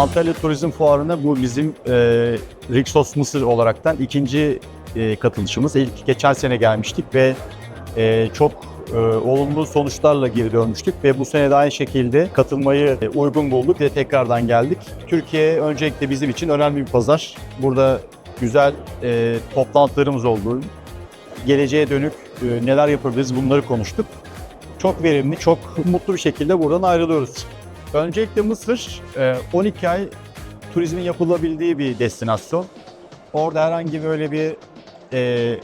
Antalya Turizm Fuarı'na bu bizim e, Rixos Mısır olaraktan ikinci e, katılışımız. İlk geçen sene gelmiştik ve e, çok e, olumlu sonuçlarla geri dönmüştük ve bu sene de aynı şekilde katılmayı e, uygun bulduk ve tekrardan geldik. Türkiye öncelikle bizim için önemli bir pazar. Burada güzel e, toplantılarımız oldu. Geleceğe dönük e, neler yapabiliriz bunları konuştuk. Çok verimli, çok mutlu bir şekilde buradan ayrılıyoruz. Öncelikle Mısır e, 12 ay turizmin yapılabildiği bir destinasyon. Orada herhangi böyle bir e,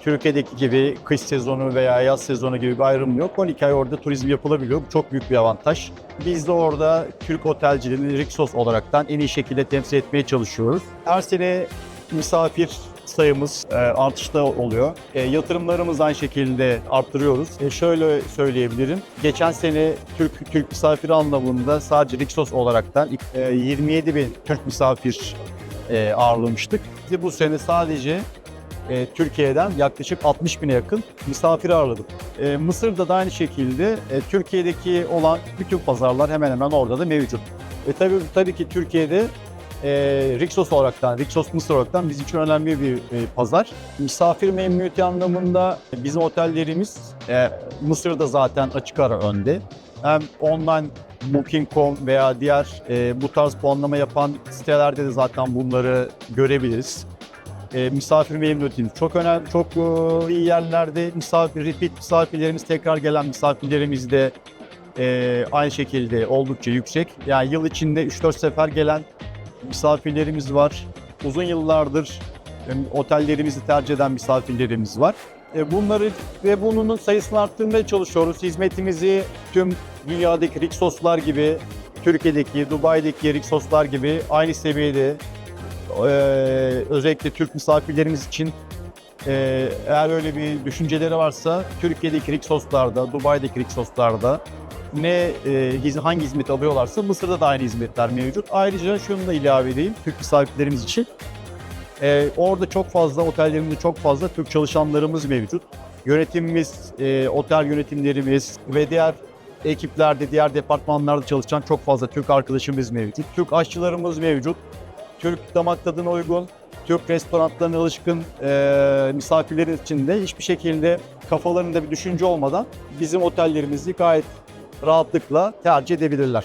Türkiye'deki gibi kış sezonu veya yaz sezonu gibi bir ayrım yok. 12 ay orada turizm yapılabiliyor. Bu çok büyük bir avantaj. Biz de orada Türk otelciliğini Rixos olaraktan en iyi şekilde temsil etmeye çalışıyoruz. Her sene misafir sayımız e, artışta oluyor. E, yatırımlarımız aynı şekilde arttırıyoruz. E, şöyle söyleyebilirim. Geçen sene Türk Türk misafiri anlamında sadece Rixos olaraktan e, 27 bin Türk misafir ağırlamıştık. Bu sene sadece e, Türkiye'den yaklaşık 60 bine yakın misafir ağırladık. E, Mısır'da da aynı şekilde e, Türkiye'deki olan bütün pazarlar hemen hemen orada da mevcut. E, tabii, tabii ki Türkiye'de e, Rixos olaraktan, Rixos Mısır olaraktan bizim için önemli bir e, pazar. Misafir memnuniyeti anlamında bizim otellerimiz e, Mısır'da zaten açık ara önde. Hem online Booking.com veya diğer e, bu tarz puanlama yapan sitelerde de zaten bunları görebiliriz. E, misafir memnuniyetimiz çok önemli, çok e, iyi yerlerde. Misafir, repeat misafirlerimiz, tekrar gelen misafirlerimiz de e, aynı şekilde oldukça yüksek. Yani yıl içinde 3-4 sefer gelen misafirlerimiz var. Uzun yıllardır otellerimizi tercih eden misafirlerimiz var. E, bunları ve bunun sayısını arttırmaya çalışıyoruz. Hizmetimizi tüm dünyadaki Rixos'lar gibi, Türkiye'deki, Dubai'deki Rixos'lar gibi aynı seviyede e, özellikle Türk misafirlerimiz için e, eğer öyle bir düşünceleri varsa Türkiye'deki Rixos'larda, Dubai'deki Rixos'larda ne e, hangi hizmet alıyorlarsa Mısır'da da aynı hizmetler mevcut. Ayrıca şunu da ilave edeyim Türk misafirlerimiz için. E, orada çok fazla, otellerimizde çok fazla Türk çalışanlarımız mevcut. Yönetimimiz, e, otel yönetimlerimiz ve diğer ekiplerde, diğer departmanlarda çalışan çok fazla Türk arkadaşımız mevcut. Türk aşçılarımız mevcut. Türk damak tadına uygun, Türk restoranlarına alışkın e, misafirlerin için de hiçbir şekilde kafalarında bir düşünce olmadan bizim otellerimizi gayet rahatlıkla tercih edebilirler.